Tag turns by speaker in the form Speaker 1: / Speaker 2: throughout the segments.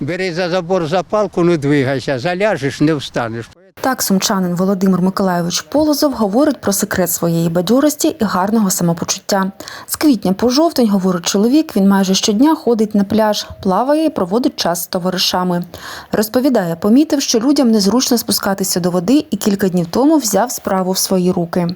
Speaker 1: бери за забор за палку, ну двигайся, заляжеш, не встанеш.
Speaker 2: Так, сумчанин Володимир Миколайович Полозов говорить про секрет своєї бадьорості і гарного самопочуття. З квітня по жовтень, говорить чоловік, він майже щодня ходить на пляж, плаває і проводить час з товаришами. Розповідає, помітив, що людям незручно спускатися до води, і кілька днів тому взяв справу в свої руки.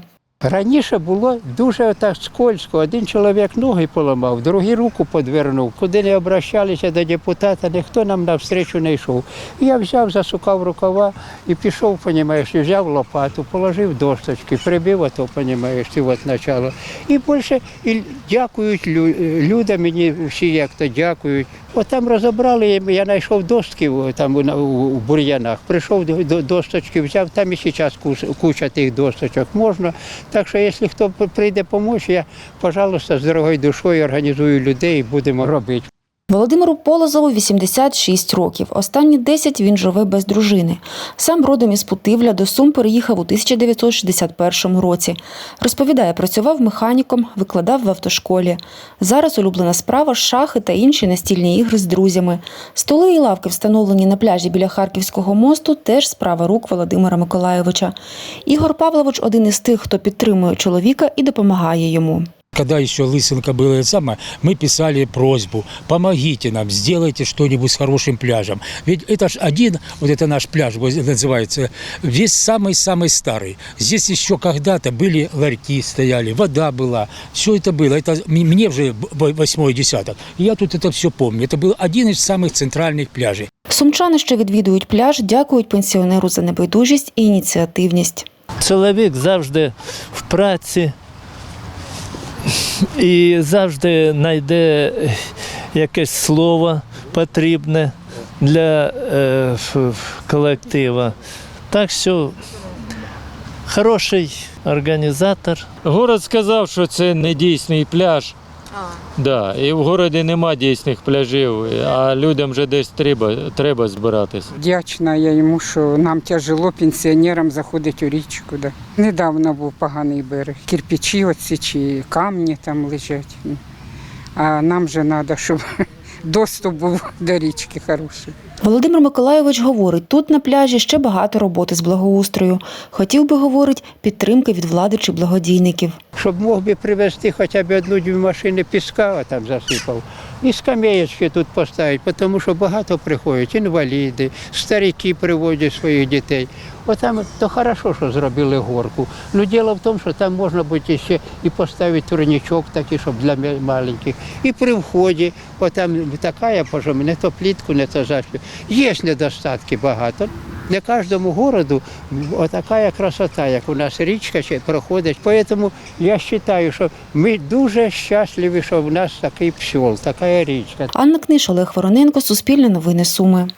Speaker 1: Раніше було дуже так скользко. Один чоловік ноги поламав, другий руку подвернув. Куди не обращалися до депутата, ніхто нам навстрічу не йшов. Я взяв, засукав рукава і пішов, понімаєш, і взяв лопату, положив досточки, прибив ото, понімаєш, ці от начало. І більше і дякують лю- люди мені всі як то дякують. От там розібрали, я знайшов достки там у, бур'янах. Прийшов до, до досточки, взяв, там і зараз куча тих досточок можна. Так що, якщо хто прийде допомогти, я, пожалуйста, з дорогою душою організую людей будемо робити.
Speaker 2: Володимиру Полозову 86 років. Останні 10 він живе без дружини. Сам родом із Путивля до Сум переїхав у 1961 році. Розповідає, працював механіком, викладав в автошколі. Зараз улюблена справа шахи та інші настільні ігри з друзями. Столи і лавки, встановлені на пляжі біля Харківського мосту, теж справа рук Володимира Миколайовича. Ігор Павлович один із тих, хто підтримує чоловіка і допомагає йому.
Speaker 3: Когда еще Лысенко было это самое, мы писали просьбу, помогите нам, сделайте что-нибудь с хорошим пляжем. Ведь это ж один, вот это наш пляж вот называется, весь самый-самый старый. Здесь еще когда-то были ларьки стояли, вода была, все это было. Это м- мне уже в- восьмой десяток. И я тут это все помню. Это был один из самых центральных пляжей.
Speaker 2: Сумчани, що відвідують пляж, дякують пенсіонеру за небайдужість і ініціативність.
Speaker 4: Чоловік завжди в праці і завжди знайде якесь слово потрібне для е, колектива. Так що хороший організатор.
Speaker 5: Город сказав, що це не дійсний пляж. Да, і в городі нема дійсних пляжів, а людям вже десь треба, треба збиратися.
Speaker 6: Вдячна я йому, що нам тяжело пенсіонерам заходити у річку. Да. Недавно був поганий берег. Кирпичі оці чи камні там лежать. А нам же треба, щоб доступ був до річки хороший.
Speaker 2: Володимир Миколайович говорить, тут на пляжі ще багато роботи з благоустрою. Хотів би, говорить, підтримки від влади чи благодійників.
Speaker 1: Щоб мог би привезти хоча б одну-дві машини піска, там засипав. І скамеєчки тут поставити, тому що багато приходять, інваліди, старики приводять своїх дітей. Отам то хорошо, що зробили горку. Ну діло в тому, що там можна буде ще і поставити турнічок такий, щоб для маленьких. І при вході, отам така, я пожу, не то плітку, не то зашпі. Є ж недостатки багато. Не кожному городу отака красота, як у нас річка проходить. Тому я вважаю, що ми дуже щасливі, що в нас такий псьол, така річка.
Speaker 2: Анна Книш, Олег Вороненко, Суспільне новини Суми.